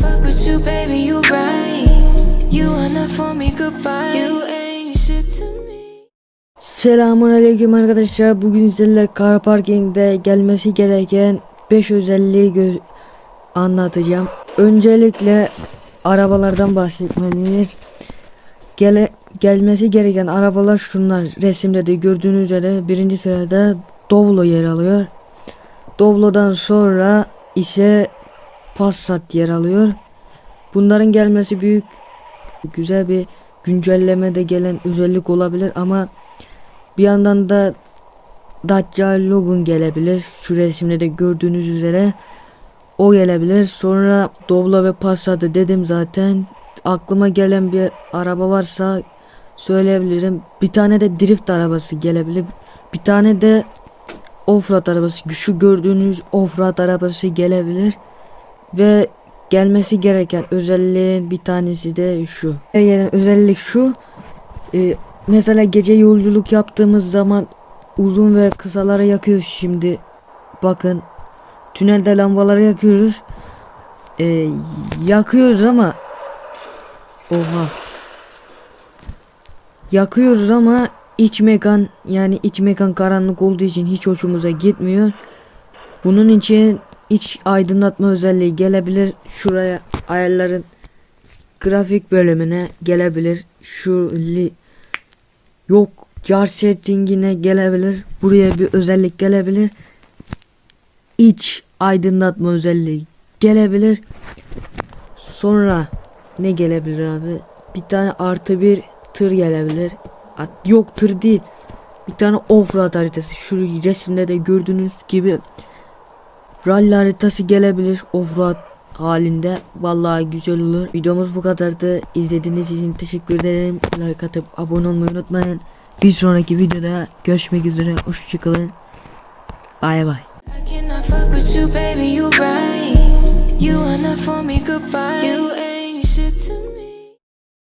fuck with you, baby, you right. You are not for me, goodbye. You ain't shit to me. Selamun aleyküm arkadaşlar. Bugün sizlerle car parking'de gelmesi gereken 5 özelliği anlatacağım. Öncelikle arabalardan bahsetmeliyiz. Gele gelmesi gereken arabalar şunlar. Resimde de gördüğünüz üzere birinci sırada Doblo yer alıyor. Doblo'dan sonra ise Passat yer alıyor. Bunların gelmesi büyük güzel bir güncellemede gelen özellik olabilir ama bir yandan da Dacia Logan gelebilir. Şu resimde de gördüğünüz üzere o gelebilir. Sonra Doblo ve Passat'ı dedim zaten. Aklıma gelen bir araba varsa söyleyebilirim. Bir tane de drift arabası gelebilir. Bir tane de offroad arabası. Şu gördüğünüz offroad arabası gelebilir. Ve gelmesi gereken özelliğin bir tanesi de şu. Yani özellik şu. Ee, mesela gece yolculuk yaptığımız zaman uzun ve kısaları yakıyoruz şimdi. Bakın tünelde lambaları yakıyoruz. Ee, yakıyoruz ama oha yakıyoruz ama iç mekan yani iç mekan karanlık olduğu için hiç hoşumuza gitmiyor. Bunun için iç aydınlatma özelliği gelebilir. Şuraya ayarların grafik bölümüne gelebilir. Şu li yok jar settingine gelebilir. Buraya bir özellik gelebilir. İç aydınlatma özelliği gelebilir. Sonra ne gelebilir abi? Bir tane artı bir tır gelebilir. Yok tır değil. Bir tane offroad haritası. Şu resimde de gördüğünüz gibi rally haritası gelebilir offroad halinde. Vallahi güzel olur. Videomuz bu kadardı. İzlediğiniz için teşekkür ederim. Like atıp abone olmayı unutmayın. Bir sonraki videoda görüşmek üzere. Hoşçakalın. Bay bay. You, you. You are for me,